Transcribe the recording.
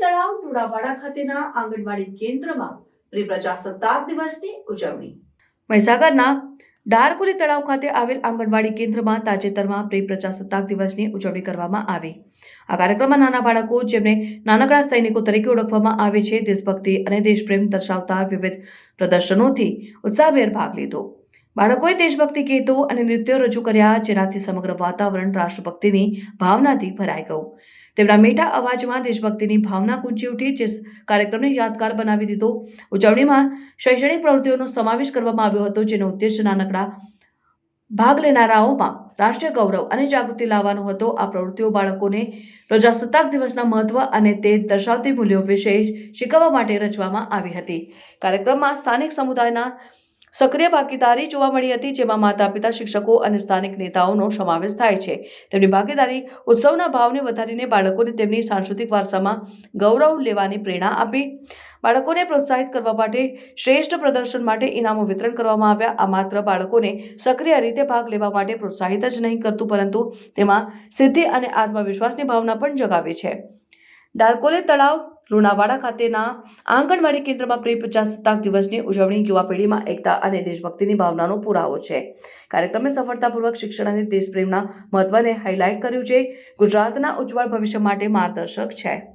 તળાવ લુણાવાડા ખાતેના આંગણવાડી કેન્દ્રમાં પ્રી પ્રજાસત્તાક દિવસની ઉજવણી. મહીસાગરના ડારકુલી તળાવ ખાતે આવેલ આંગણવાડી કેન્દ્રમાં તાજેતરમાં પ્રી પ્રજાસત્તાક દિવસની ઉજવણી કરવામાં આવી. આ કાર્યક્રમમાં નાના બાળકો, જેમને નાનકડા સૈનિકો તરીકે ઓળખવામાં આવે છે, દેશભક્તિ અને દેશપ્રેમ દર્શાવતા વિવિધ પ્રદર્શનોથી ઉત્સાહભેર ભાગ લીધો. બાળકોએ દેશભક્તિ ગીતો અને નૃત્યો રજૂ કર્યા, જેનાથી સમગ્ર વાતાવરણ રાષ્ટ્રભક્તિની ભાવનાથી ભરાઈ ગયું. તેમના મીઠા અવાજમાં દેશભક્તિની ભાવના ગુંજી ઉઠી, જે કાર્યક્રમને યાદગાર બનાવી દીધો. ઉજવણીમાં શૈક્ષણિક પ્રવૃત્તિઓનો સમાવેશ કરવામાં આવ્યો હતો, જેનો ઉદ્દેશ નાનકડા ભાગ લેનારાઓમાં રાષ્ટ્રીય ગૌરવ અને જાગૃતિ લાવવાનો હતો. આ પ્રવૃત્તિઓ બાળકોને પ્રજાસત્તાક દિવસના મહત્વ અને તે દર્શાવતી મૂલ્યો વિશે શીખવવા માટે રચવામાં આવી હતી. કાર્યક્રમમાં સ્થાનિક સમુદાયના સક્રિય ભાગીદારી જોવા મળી હતી, જેમાં માતા પિતા શિક્ષકો અને સ્થાનિક નેતાઓનો સમાવેશ થાય છે. તેમની ભાગીદારી ઉત્સવના ભાવને વધારીને બાળકોને તેમની સાંસ્કૃતિક વારસામાં ગૌરવ લેવાની પ્રેરણા આપી. બાળકોને પ્રોત્સાહિત કરવા માટે શ્રેષ્ઠ પ્રદર્શન માટે ઇનામો વિતરણ કરવામાં આવ્યા. આ માત્ર બાળકોને સક્રિય રીતે ભાગ લેવા માટે પ્રોત્સાહિત જ નહીં કરતું, પરંતુ તેમાં સિદ્ધિ અને આત્મવિશ્વાસની ભાવના પણ જગાવે છે. ડાર્કોલે તળાવ લુણાવાડા ખાતેના આંગણવાડી કેન્દ્રમાં પ્રી પ્રજાસત્તાક દિવસની ઉજવણી યુવા પેઢીમાં એકતા અને દેશભક્તિની ભાવનાનો પુરાવો છે. કાર્યક્રમે સફળતાપૂર્વક શિક્ષણ અને દેશપ્રેમના મહત્વને હાઇલાઇટ કર્યું છે. ગુજરાતના ઉજ્જવળ ભવિષ્ય માટે માર્ગદર્શક છે.